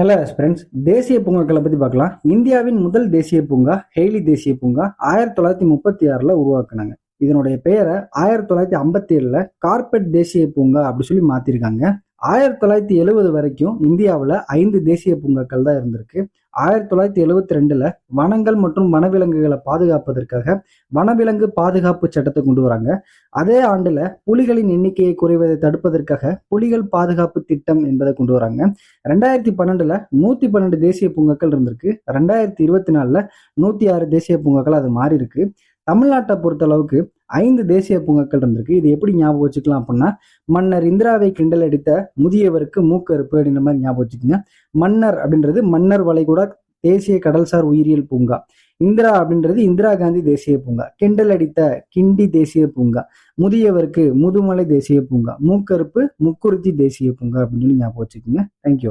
Hello friends தேசிய பூங்காக்களை பற்றி பார்க்கலாம். இந்தியாவின் முதல் தேசிய பூங்கா ஹெய்லி தேசிய பூங்கா ஆயிரத்தி தொள்ளாயிரத்தி முப்பத்தி ஆறில் உருவாக்குனாங்க. இதனுடைய பெயரை ஆயிரத்தி தொள்ளாயிரத்தி ஐம்பத்தி ஏழில் கார்பெட் தேசிய பூங்கா அப்படி சொல்லி மாற்றிருக்காங்க ஆயிரத்தி தொள்ளாயிரத்தி எழுபது வரைக்கும் இந்தியாவில் ஐந்து தேசிய பூங்காக்கள் தான் இருந்திருக்கு. ஆயிரத்தி தொள்ளாயிரத்தி எழுபத்தி ரெண்டுல வனங்கள் மற்றும் வனவிலங்குகளை பாதுகாப்பதற்காக வனவிலங்கு பாதுகாப்பு சட்டத்தை கொண்டு வராங்க. அதே ஆண்டுல புலிகளின் எண்ணிக்கையை குறைவதை தடுப்பதற்காக புலிகள் பாதுகாப்பு திட்டம் என்பதை கொண்டு வராங்க. ரெண்டாயிரத்தி பன்னெண்டுல நூத்தி பன்னெண்டு தேசிய பூங்காக்கள் இருந்திருக்கு. ரெண்டாயிரத்தி இருபத்தி நாலுல நூத்தி ஆறு தேசிய பூங்காக்கள் அது மாறி இருக்கு தமிழ்நாட்டை பொறுத்த அளவுக்கு ஐந்து தேசிய பூங்காக்கள் இருந்திருக்கு. இது எப்படி ஞாபகம் வச்சுக்கலாம் அப்படின்னா மன்னர் இந்திராவை கிண்டல் அடித்த முதியவருக்கு மூக்கறுப்பு அப்படின்ற மாதிரி ஞாபகம் வச்சுக்கோங்க. மன்னர் அப்படின்றது மன்னர் வளைகுடா தேசிய கடல்சார் உயிரியல் பூங்கா. இந்திரா அப்படின்றது இந்திரா காந்தி தேசிய பூங்கா. கிண்டல் அடித்த கிண்டி தேசிய பூங்கா. முதியவருக்கு முதுமலை தேசிய பூங்கா. மூக்கறுப்பு முக்குருத்தி தேசிய பூங்கா அப்படின்னு சொல்லி ஞாபகம் வச்சுக்கோங்க. தேங்க்யூ